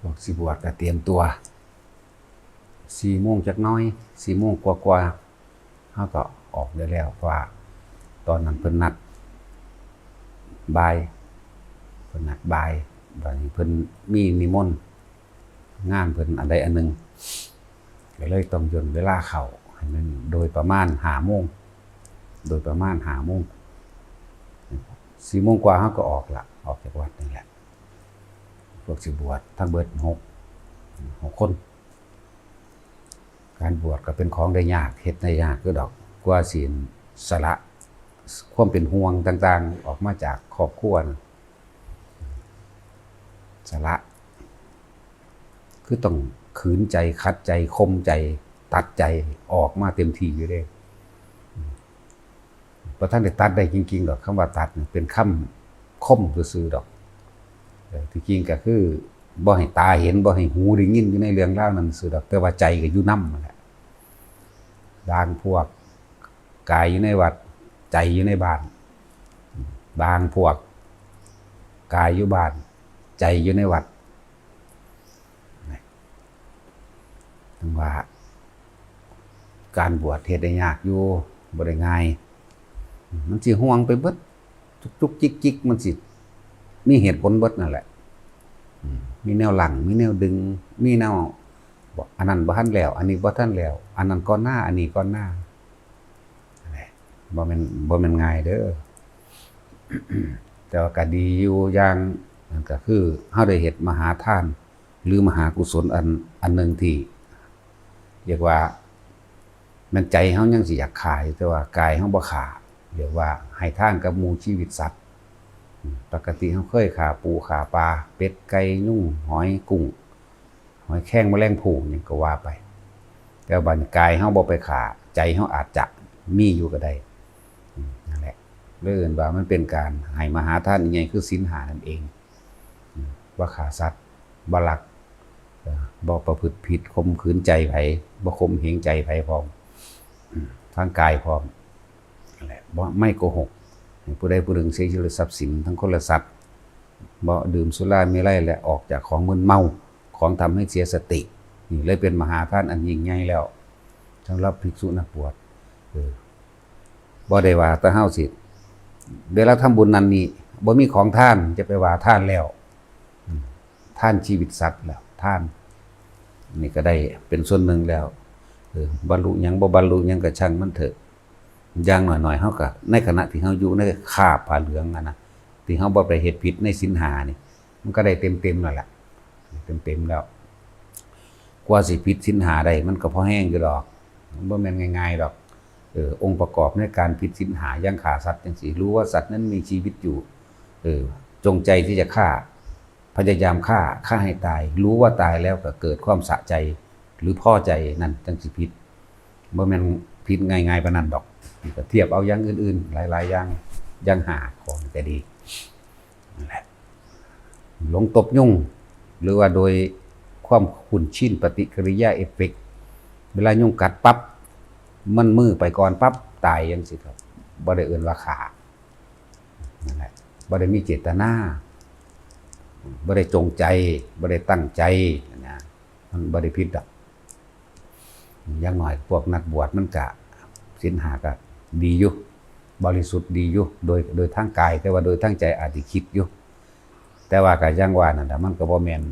พวกสิบวชก็เตรียมตัวสี่โมงจักน้อยสี่โมงกว่าๆเขาก็ออกได้แล้วว่าตอนนั้นเพิ่นนัดบายเพิ่นนัดบายบัดนี้เพิ่นมีนิมนต์งานเพิ่นอันใดอันหนึ่งก็เลยต้องยนเวลาเข้าให้มันโดยประมาณหาโมงโดยประมาณหาโมงสี่โมงกว่าเขาก็ออกละออกจากวัดนี่แหละ วกสิบวชทั้งเบิดหกหกคน การบวชก็เป็นของได้ยากเฮ็ดได้ยากก็ดอกกว่าศีลสละความเป็นห่วงต่างๆ ออกมาจากครอบครัวนะสละ คือต้องขืนใจคัดใจคมใจ ตัดใจออกมาเต็มที่อยู่เด้พระท่านได้ตัดได้จริงๆดอกคำว่าตัดเป็นคำคมซื่อๆดอก ที่จริงก็คือบ่ให้ตาเห็นบ่ให้หูได้ยินอยู่ในเรื่องเล่านั้นสือดอกแต่ว่าใจก็อยู่นำนั่นแหละบางพวกกายอยู่ในวัด ใจอยู่ในบ้าน บางพวกกายอยู่บ้าน ใจอยู่ในวัดนี่ถึงว่า การบวชเฮ็ดได้ยากอยู่บ่ได้ง่าย มันสิห่วงไปเบิดจุกๆจิกมันสิ มีเหตุผลเบิดนั่นแหละอืมมีแนวหลังมีแนวดึง มีแนวบอกอันนั้นบ่ทันแล้ว อันนี้บ่ทันแล้ว อันนั้นก่อนหน้า อันนี้ก่อนหน้านั่นแหละบ่แม่นบ่แม่นง่ายเด้อแต่ว่าก็ดีอยู่อย่างนั่นก็คือเฮาได้เฮ็ดมหาทาน หรือมหากุศลอันอันหนึงที่เรียกว่า มันใจเฮายังสิอยากขาย แต่ว่ากายเฮาบ่ขาเรียกว่าให้ทานกับหมู่ชีวิตสัตว์ ปกติเขาเคยขาปูขาปลาเป็ดไก่นุ่งหอยกุ้งหอยแข้งแมลงภู่นี่ก็ว่าไป แต่บันกายเขาบ่ไปขาใจเขาอาจจะมีอยู่ก็ได้นั่นแหละเรื่องว่ามันเป็นการให้มหาท่านยังไงคือสินหานั่นเอง ว่าขาสัตว์บลักเอ่อบ่ประพฤติผิดคมขืนใจไผบ่คมเหงใจไผพร้อมอืมทางกายพร้อมนั่นแหละไม่โกหก ผู้ใดผู้หนึ่งเสียชีวิตทรัพย์สินทั้งคนละทรัพย์บ่ดื่มสุราไมีไรและออกจากของมึนเมาของทำให้เสียสตินี่เลยเป็นมหาทานอันยิ่งใหญ่แล้วสำหรับภิกษุนักบวชบ่ได้ว่าตะเฮาสิเวลาทำบุญนั้นนี่บ่มีของท่านจะไปว่าท่านแล้ว ท่านชีวิตสัตว์แล้วท่าน นี่ก็ได้เป็นส่วนหนึ่งแล้วบรรลุยังบ่บรรลุยังก็ช่างมันเถอะ อย่างหน่อยๆเฮาก็ในขณะที่เฮาอยู่ในคาบผ้าเหลืองอะนะที่เฮาบ่ไปเฮ็ดผิดในสินหานี่ มันก็ได้เต็มๆแล้วล่ะเต็มๆแล้วกว่าสิผิดสินหาได้มันก็พอแห้งอยู่ดอกมันบ่แม่นง่ายๆดอกเออองค์ประกอบในการผิดสินหาย่างฆ่าสัตว์จังซี่รู้ว่าสัตว์นั้นมีชีวิตอยู่เออจงใจที่จะฆ่า พยายามฆ่าฆ่าให้ตาย รู้ว่าตายแล้วก็เกิดความสะใจ หรือพ่อใจนั่นจังสิผิดบ่แม่นผิดง่ายๆปานนั้นดอก เทียบเอาอย่างอื่น ๆ หลาย ๆ อย่างยังหาของแต่ดีหลงตบยุ่ง หรือว่าโดยความคุ้นชินปฏิกิริยาเอฟเฟกเวลายุ่งกัดปั๊บมันมือไปก่อนปั๊บตายยังสิครับบ่ได้เอื่นว่าขานั่นแหละบ่ได้มีเจตนาบ่ได้จงใจบ่ได้ตั้งใจนะมันบ่ได้ผิดดอกย่างหน่อยพวกนักบวชมันกะสินหาก็ ดีอยู่บริสุทธิ์ดีอยู่โดยโดยทางกาย แต่ว่าโดยทางใจอาจจะคิดอยู่แต่ว่าก็ยังว่านั่นแหละมันก็บ่แมน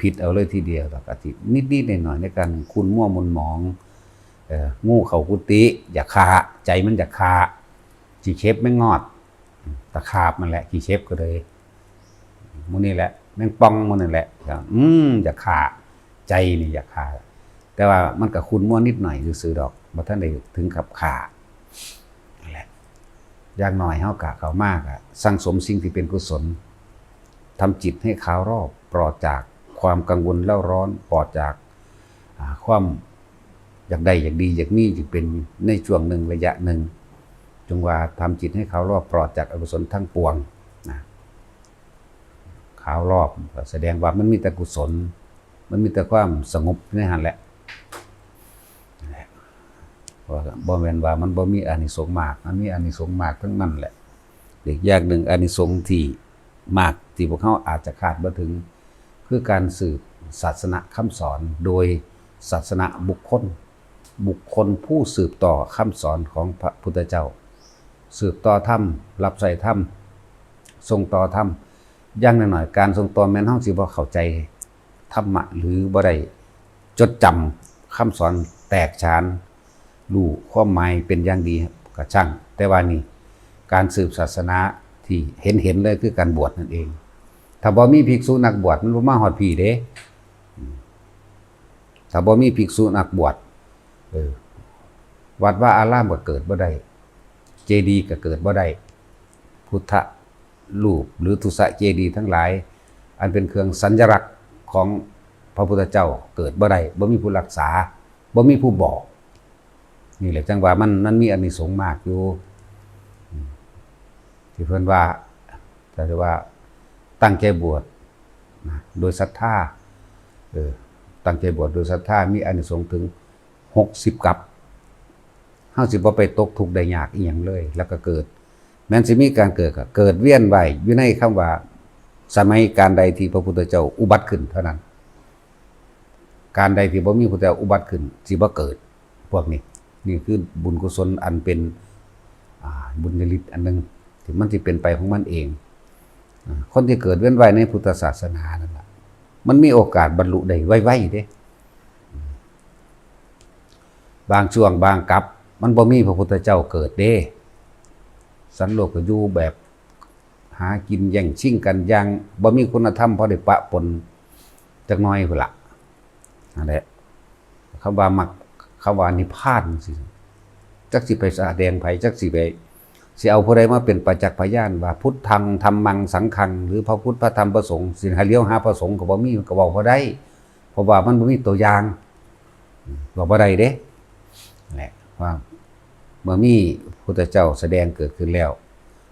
ผิดเอาเลยทีเดียวดอกอาทินิดๆหน่อยๆในการคุณมั่วมุนหมองงูเขากุติอย่าคาใจมันอย่าคาจีเชฟไม่งอดตะขาบมันแหละจีเชฟก็เลยมูนี่แหละแมงปองมันนั่นแหละอืมอย่าขาใจนี่อย่าขาแต่ว่ามันก็คุณมั่วนิดหน่อยซื่อดอกบ่ท่านได้ถึงกับขา นั่นแหละอย่างน้อยเฮากะเขามากอะสร้างสมสิ่งที่เป็นกุศลทำจิตให้ขาวรอบปลอดจากความกังวลเล่าร้อนปลอดจากความอยากได้อยากดีอยากมีจึงเป็นในช่วงหนึ่งระยะหนึ่งจงว่าทำจิตให้เขารอบปลอดจากอกุศลทั้งปวงนะขาวรอบแสดงว่ามันมีแต่กุศล มันมีแต่ความสงบในหันแหละ เพราบ่แม่นว่ามันบ่มีอานิสงส์มาก มันมีอานิสงส์มากทั้งนั้นแหละอีกอย่างหนึ่งอานิสงส์ที่มากที่พวกเขาอาจจะคาดบ่ถึง คือการสืบศาสนาคำสอนโดยศาสนาบุคคล บุคคลผู้สืบต่อคำสอนของพระพุทธเจ้า สืบต่อธรรมรับใส่ธรรมทรงต่อธรรมย่างหน่อยๆการทรงต่อแม้นห้องสิบ่เข้าใจธรรมะหรือบ่ได้จดจำคำสอนแตกฉาน รู้ความหมายเป็นอย่างดีก็ช่าง แต่ว่านี่การสืบศาสนาที่เห็นเห็นเลยคือการบวชนั่นเอง ถ้าบ่มีภิกษุนักบวชมันบ่มาฮอดพี่เด้ถ้าบ่มีภิกษุนักบวชเออวัดว่าอารามก็เกิดบ่ได้ เจดีย์ก็เกิดบ่ได้ พุทธรูปหรือทุสะเจดีย์ทั้งหลาย อันเป็นเครื่องสัญลักษณ์ของพระพุทธเจ้าเกิดบ่ได้บ่มีผู้รักษาบ่มีผู้บอก นี่แหละจังว่ามันมันมีอานิสงส์มากอยู่ ที่เพิ่อนว่าแต่ว่าตั้งใจบวชนะโดยศรัทธาเออตั้งใจบวชโดยศรัทธามีอานิสงส์ถึง60กับเฮาสิบว่าไปตกทุกข์ได้ยากอีหยังเลย แล้วก็เกิด แม้นสิมีการเกิดก็เกิดเวียนไหวอยู่ในคำว่า สมัยการใดที่พระพุทธเจ้าอุบัติขึ้นเท่านั้น การใดที่บ่มีพระพุทธเจ้าอุบัติขึ้นสิบ่เกิดพวกนี้ นี่คือบุญกุศลอันเป็นบุญญาลิตอันหนึงที่มันสิเป็นไปของมันเองอคนที่เกิดเว้นไว้ในพุทธศาสนานั่นแหละมันมีโอกาสบรรลุได้ไวๆเด้ บางช่วงบางกับ มันบ่มีพระพุทธเจ้าเกิดเด้ สันโลกก็อยู่แบบหากินแย่งชิงกันย่างบ่มีคุณธรรมพอได้ปะปนจักน้อยพุ่นละนั่นแหละคำว่ามัก คำว่านิพพานสิจักสิไปแสดงไผจักสิไปสิเอาผู้ใดมาเป็นประจักษ์พยานว่าพุทธังธรรมังสังฆัง หรือพระพุทธพระธรรมพระสงฆ์สิห้เลี้ยวหาพระสงฆ์ก็บ่มีก็เว้าบ่ได้เพราะว่ามันบ่มีตัวอย่างบอกบ่ได้เด้แหละว่าเมื่อมีพระพุทธเจ้าแสดงเกิดขึ้นแล้ว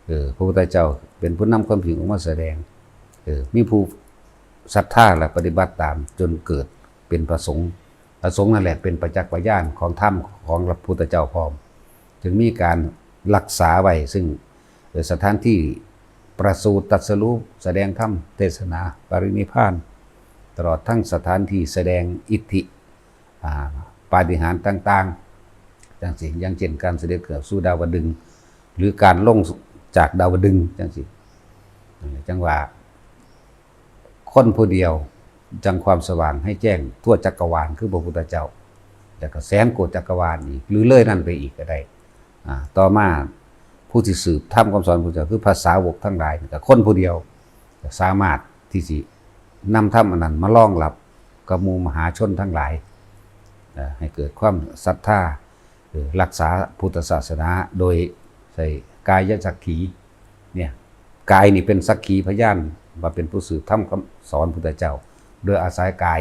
เออพระพุทธเจ้าเป็นผู้นำความผิดออกมาแสดงเออมีผู้ศรัทธาและปฏิบัติตามจนเกิดเป็นประสงค์ ประสงค์นั่นแหละเป็นประจักษ์พยานของธรรมของพระพุทธเจ้าพร้อมจึงมีการรักษาไว้ซึ่งสถานที่ประสูติตัสรู้แสดงธรรมเทศนาปรินิพาน ตลอดทั้งสถานที่แสดงอิทธิปาฏิหาริย์ต่างๆจังสิอย่างเช่นการเสด็จเกิดสู่ดาวดึง หรือการลงจากดาวดึงจังสินั่นแหละจังว่าคนผู้เดียว จังความสว่างให้แจ้งทั่วจักรวาลคือพระพุทธเจ้าแต่ก็แสนโกฏจักรวาลอีกหรือเลยนั่นไปอีกก็ได้ต่อมาผู้ที่สืบทำคำสอนพระพุทธเจ้าคือภาษาวกทั้งหลายนี่คนผู้เดียวสามารถที่สินำธรรมอันนั้นมาล่องรับกับมูมหาชนทั้งหลาย ให้เกิดความศรัทธาเอ่อรักษาพุทธศาสนาโดยใส่กายสักขีเนี่ยกายนี่เป็นสักขีพยานว่าเป็นผู้สืบทำคำสอนพุทธเจ้า โดยอาศัยกาย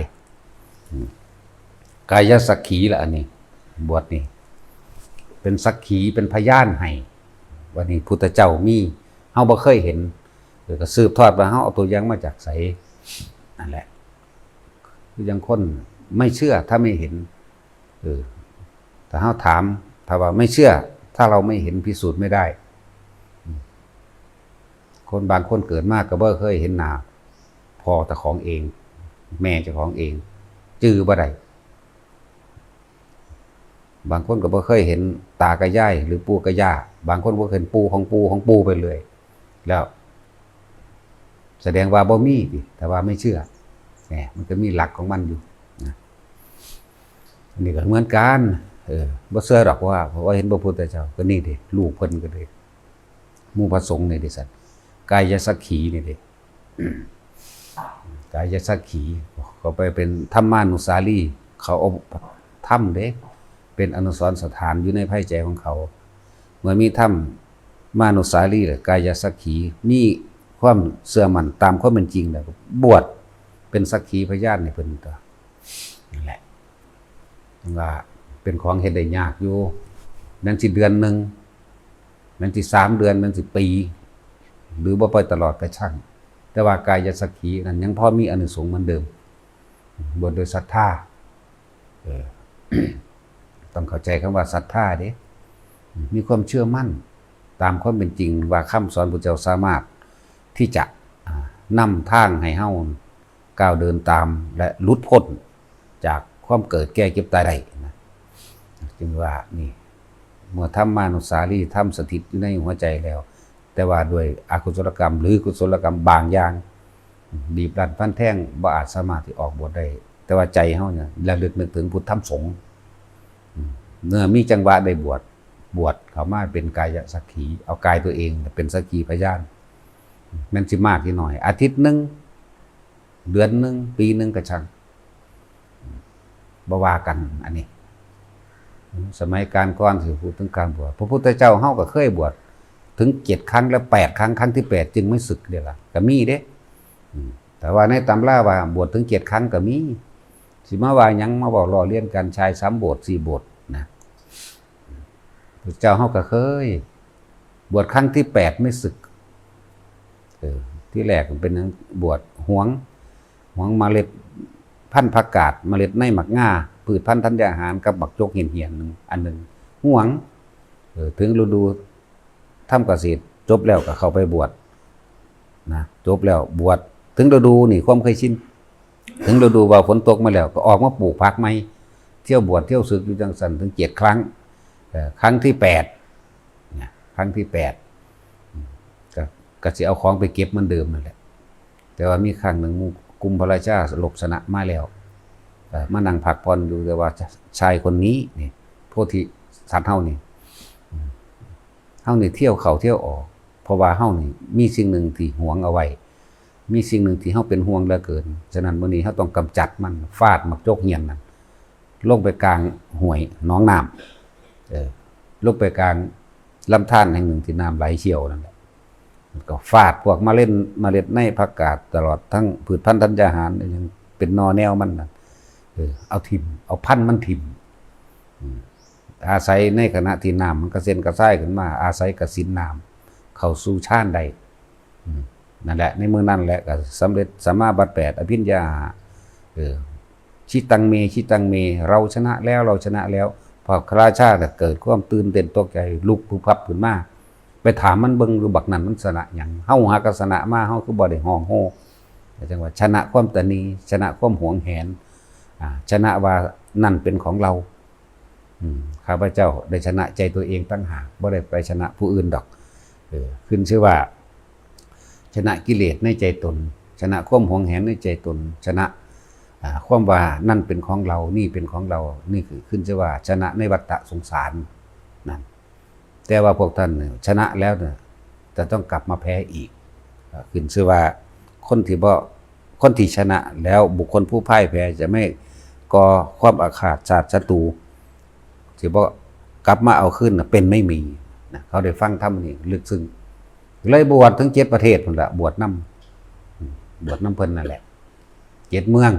กายสักขีละอันนี้ บวชนี่เป็นสักขีเป็นพยานให้วันนี้พุทธเจ้ามีเฮาบ่เคยเห็นเดี๋ยวก็สืบทอดมาเฮาเอาตัวอย่างมาจากไสนั่นแหละ คือยังคนไม่เชื่อถ้าไม่เห็นเออแต่เขาถามถ้าว่าไม่เชื่อ ถ้าเราไม่เห็นพิสูจน์ไม่ได้ คนบางคนเกิดมากก็บ่เคยเห็นหนาพอแต่ของเอง แม่เจ้าของเอง จื้อบ่ได้บางคนก็บ่เคยเห็นตากระย่ายหรือปูกระย่าบางคนบ่เคยเห็นปูของปูของปูไปเลย แล้ว แสดงว่าบ่มีดิแต่ว่าไม่เชื่อแหมมันก็มีหลักของมันอยู่นะอันนี้ก็เหมือนกันเออบ่เชื่อหรอกว่าเพราะว่าเห็นพระพุทธเจ้าก็นี่ดิลูกเพิ่นก็เลยมู่พระสงฆ์นี่ดิสัตว์กายสักขีนี่ดิ กายสักขีเขาไปเป็นธรรมานุสาลีเขาเอาถ้ำเด้เป็นอนุสรณ์สถานอยู่ในภายใจของเขา เมื่อมีถ้ำมานุสาลีหรือกายสักขีมีความเสื่อมันตามความเป็นจริงแล้วบวชเป็นสักขีพยานในเพิ่นตัวนั่นแหละว่าเป็นของเฮ็ดได้ยากอยู่แมันสิเดือนหนึ่งแมันสิสามเดือนแมันสิปี หรือบ่าไปตลอดก็ช่าง แต่ว่ากายสักขีนั้นยังพอมีอานิสงส์เหมือนเดิม บวชโดยศรัทธาต้องเข้าใจคำว่าศรัทธาเด้มีความเชื่อมั่น ตามความเป็นจริง ว่าคำสอนพระเจ้าสามารถที่จะอ่านำทางให้เฮาก้าวเดินตามและลุดพ้นจากความเกิดแก่เก็บตายได้นะจึงว่านี่เมื่อทำมานุสารีทำสถิตอยู่ในหัวใจแล้ว แต่ว่าด้วยอกุศลกรรม หรือกุศลกรรมบางอย่างบีบรัดฟันแท่งบ่อาจสามารถที่ออกบทได้ แต่ว่าใจเฮาเนี่ยระลึกนึกถึงพุทธธรรมสงฆ์เมื่อมีจังหวะได้บวชบวชเขามาเป็นกายสักขี เอากายตัวเองเป็นสักขีพยานแมันสิมากที่หน่อย อาทิตย์หนึ่งเดือนหนึ่งปีหนึ่งก็ช่างบวากัน อันนี้ สมัยการก่อนสิพูดถึงการบวชพระพุทธเจ้าเฮาก็เคยบวช ถึงเจ็ดครั้งและแปดครั้งครั้งที่แปดจึงไม่ศึกเดี๋ยวล่ะก็มีเด้แต่ว่าในตำราว่าบวชถึงเจ็ดครั้งก็มีสิมาว่ายังมาบอกรอเลียนกันชายสามบทสี่บทนะพระเจ้าเฮาก็เคย บวชครั้งที่แปดไม่ศึกเออที่แรกมันเป็นบวชหวงหวงเมล็ดพันธุ์ผักกาดเมล็ดในหมักง่าพืชพันธุ์ธัญญาหารกับบักโจกเหียนเหียนหนึ่งอันหนึ่งหวงออถึงฤดู ทำเกษตรจบแล้วก็เข้าไปบวชนะจบแล้วบวชถึงฤดูนี่ความเคยชินถึงฤดูว่าฝนตกมาแล้ว ก็ออกมาปลูกผักใหม่เที่ยวบวชเที่ยวศึกอยู่จังสันถึงเจ็ดครั้งครั้งที่แปดครั้งที่แปดก็กสิเอาของไปเก็บเหมันเดิมนั่นแหละแต่ว่ามีครั้งหนึ่งกุมพระราชาหลบชนะมาแล้วมานั่งพักผ่อยู่แต่ว่าชายคนนี้นี่โพธิสัตว์เฮานี่ เฮานี่เที่ยวเขาเที่ยวออก เพราะว่าเฮานี่มีสิ่งหนึ่งที่หวงเอาไว้ มีสิ่งหนึ่งที่เขาเป็นห่วงเหลือเกิน ฉะนั้นวันนี้เขาต้องกำจัดมันฟาดมักโจกเหียนนั่นลงไปกลางห่วยหน้องน้ำเออลงไปกลางลำธารแห่งหนึ่งที่น้ำไหลเชี่ยวนั่นแหละมันก็ฟาดพวกมาเล่นมาเล็ดในผักกาดตลอดทั้งพืชพันธุ์ธัญญาหารยังเป็นนอแนวมันนะเออเอาทิมเอาพันธุ์มันทิม อาศัยในขณะที่น้ำมันกระเซ็นกระซ้ายขึ้นมา อาศัยกระสินน้ำเข้าสู่ชานใดนั่นแหละ ในมือนั่นแหละก็สำเร็จสมมารถบัตแปดอภิญญาเออชิตังเมชิตังเม เราชนะแล้วเราชนะแล้วพอคราชาติเกิดความตื่นเต้นตกใจลุกพุบพับขึ้นมาไปถามมันเบิ่งดูบักนั้นมันสนะหยังเฮาหากสนะมาเฮาคือบ่ได้ห้องโฮแต่จังว่าชนะความตนีชนะความหวงแหนอ่าชนะว่านั่นเป็นของเรา ข้าพเจ้าได้ชนะใจตัวเองตั้งหากบ่ได้ไปชนะผู้อื่นดอกเออขึ้นชื่อว่า ชนะกิเลสในใจตน ชนะความหวงแหนในใจตน ชนะความว่านั่นเป็นของเรา นี่เป็นของเรา นี่คือขึ้นชื่อว่า ชนะในวัฏสงสารนั่นแต่ว่าพวกท่านชนะแล้วเนี่ยจะต้องกลับมาแพ้อีก ขึ้นชื่อว่าคนที่บ่คนที่ชนะแล้วบุคคลผู้พ่ายแพ้จะไม่ก่อความอาฆาตศาสตร์ศัตรู ที่บ่กลับมาเอาขึ้นเป็นไม่มีนะเขาได้ฟังธรรมนี่ลึกซึ้งเลยบวชถึงเจ็ดประเทศพุ่นละบวชน้ำบวชน้ำเพิ่นนั่นแหละเจ็ดเมือง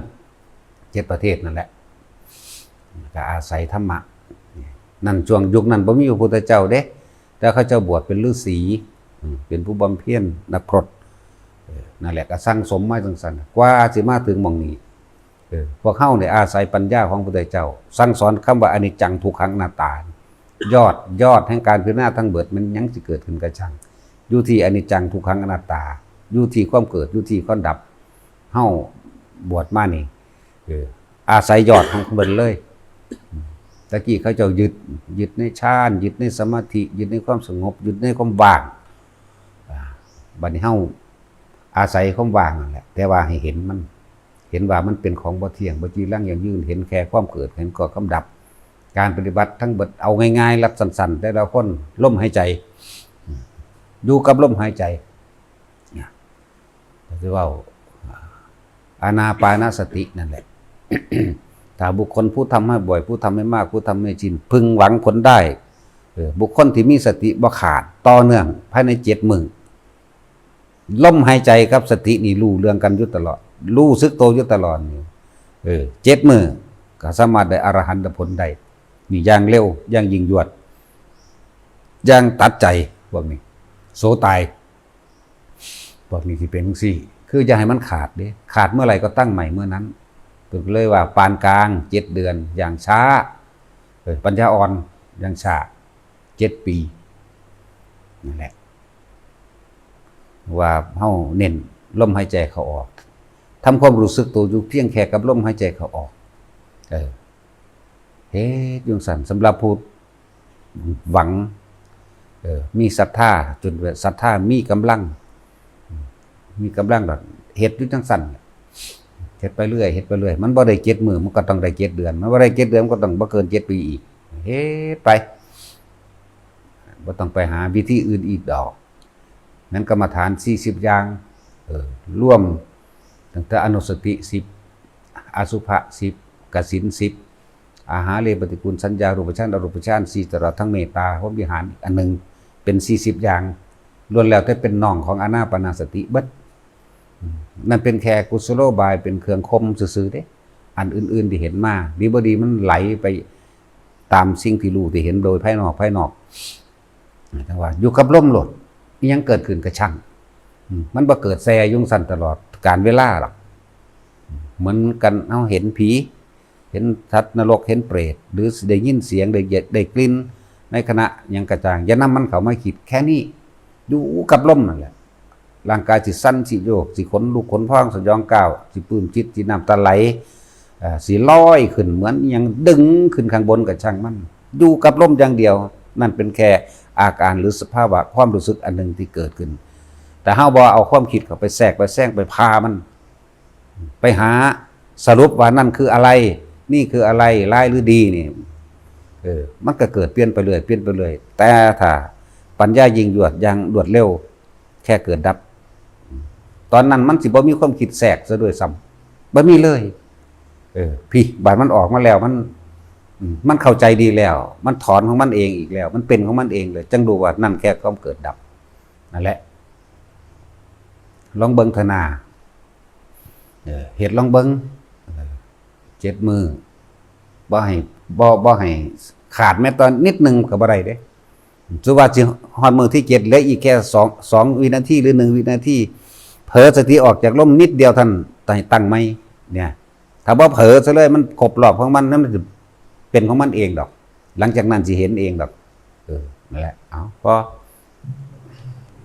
เจ็ดประเทศนั่นแหละก็อาศัยธรรมะนั่นช่วงยุคนั้นบ่มีพระพุทธเจ้าเด้ แต่เขาเจ้าบวชเป็นฤาษีเป็นผู้บำเพ็ญนักพรตนั่นแหละก็สร้างสมมาจังซั่นกว่าสิมาถึงมองนี้ พวกเฮาเนี่ยอาศัยปัญญาของพระพุทธเจ้า สั่งสอนคำว่าอนิจจังทุกขังนาตตา ยอดยอดแห่งการพิจารณาทั้งเบิดมันยังสิเกิดขึ้นกระชังอยู่ที่อนิจจังทุกขังอนัตตาอยู่ที่ความเกิดอยู่ที่ความดับเฮาบวชมานี่อาศัยยอดของเบิ่นเลยตะกี้เขาเจ้ายึดยึดในฌานยึดในสมาธิยึดในความสงบยึดในความว่างบัดนี้เฮาอาศัยความว่างนั่นแหละแต่ว่าให้เห็นมัน เห็นว่ามันเป็นของบ่เที่ยงบ่จีรังอย่างยืนเห็นแค่ความเกิดเห็นก็ความดับ การปฏิบัติทั้งเบิดเอาง่ายๆ รัดสั้นๆแต่ละคนลมหายใจ อยู่กับลมหายใจเนี่ยคือว่าอานาปานสตินั่นแหละถ้าบุคคลผู้ทำให้บ่อย ผู้ทำให้มาก ผู้ทำให้ชิน พึงหวังผลได้บุคคลที่มีสติบ่ขาดต่อเนื่องภายในเจ็ดมือ ลมหายใจกับสตินี่รู้เรื่องกันอยู่ตลอด รู้ซึกโตอยู่ตลอดนี่เออเจ็ดมือก็สามารถได้อรหันตผลได้นี่อย่างเร็วอย่างยิงยวด อย่างตัดใจพวกนี้ โสตายพวกนี้ที่เป็นจังซี่ คืออย่าให้มันขาดเด้ขาดเมื่อไหร่ก็ตั้งใหม่เมื่อนั้นถึงเลยว่าปานกลางเจ็ดเดือนอย่างช้าปัญญาอ่อนอย่างช้าเจ็ดปีนั่นแหละ ว่าเฮาเน้นลมหายใจเขาออกทำความรู้สึกตัวอยู่เพียงแค่กับลมหายใจเขาออก เออเฮ็ดยุงสันสำหรับผู้หวังเออมีศรัทธาจนศรัทธามีกำลัง มีกำลังแบบเฮ็ดอยู่จังสั่นเฮ็ดไปเรื่อยเฮ็ดไปเรื่อยมันบ่ได้เจ็ดมือมันก็ต้องได้เจ็ดเดือน มันบ่ได้เจ็ดเดือนมันก็ต้องบ่เกินเจ็ดปีอีกเฮ็ดไปบ่ต้องไปหาวิธีอื่นอีกดอก นั้นกรรมฐาน 40 อย่างเออร่วมตั้งแต่อนุสติ 10 อสุภะ 10กสิน 10 อาหารเลปฏิกูลสัญญารูปฌานอรูปฌานสี่ตลอดทั้งเมตตาพรมวิหารอีกอันหนึ่งเป็น 40 อย่างล้วนแล้วแต่เป็นน่องของอานาปนาสติบิดอืมนั่นเป็นแค่กุศโลบายเป็นเครื่องคมซื่อๆเด้อันอื่น ๆ ที่เห็นมาดีบดีมันไหลไปตามสิ่งที่รู้ที่เห็นโดยภายนอกภายนอกแต่ว่าอยู่กับลมหลด อิหยังเกิดขึ้นกระช่างมันบ่เกิดแซยุ่งสันตลอดการเวลาหรอกเหมือนกันเอาเห็นผี เห็นทัตว์นรกเห็นเปรต หรือได้ยินเสียงได้เย็ดได้กลิ่นในขณะยังกระจ่างอย่านำมันเข้ามาคิดแค่นี้อยู่กับลมนั่นแหละร่างกายสิสั้นสิโยกสิขนลุกขนพองสยองก้าวสิปื้มจิตสิน้ำตาไหลสิลอยขึ้นเหมือนยังดึงขึ้นข้างบนกับช่างมันอยู่กับลมอย่างเดียว นั่นเป็นแค่อาการหรือสภาวะความรู้สึกอันหนึ่งที่เกิดขึ้น แต่เฮาบ่เอาความคิดเข้าไปแทรกไปแซงไปพามัน ไปหาสรุปว่านั่นคืออะไร นี่คืออะไรร้ายหรือดีนี่เออมันก็เกิดเปลี่ยนไปเรื่อยเปลี่ยนไปเรื่อยแต่ถ้าปัญญายิงยวดย่างรวดเร็ว แค่เกิดดับ ตอนนั้นมันสิบ่มีความคิดแทรกซะด้วยซ้ำบ่มีเลย เออพี่บาดมันออกมาแล้วมัน มันเข้าใจดีแล้ว มันถอนของมันเองอีกแล้ว มันเป็นของมันเองเลย จังดูว่านั่นแค่ความเกิดดับนั่นแหละ ลองเบิงธนาเหตุลองเบิงเออเจ็ดมือบ่ให้บ่บ่ให้ขาดแม้ตอนนิดหนึงก็บ่ได้เด้สุว่าสิฮอดมือที่เจ็ดเหลืออีกแค่สองสองวินาทีหรือหนึ่งวินาทีเผลอสติออกจากลมนิดเดียวท่านตั้งตังไหมเนี่ย ถ้าบ่าเผลอซะเลยมันครบรอบของมันนั่นมันจะ เป็นของมันเองดอก หลังจากนั้นจะเห็นเองดอกเออนั่นแหละเอาพอ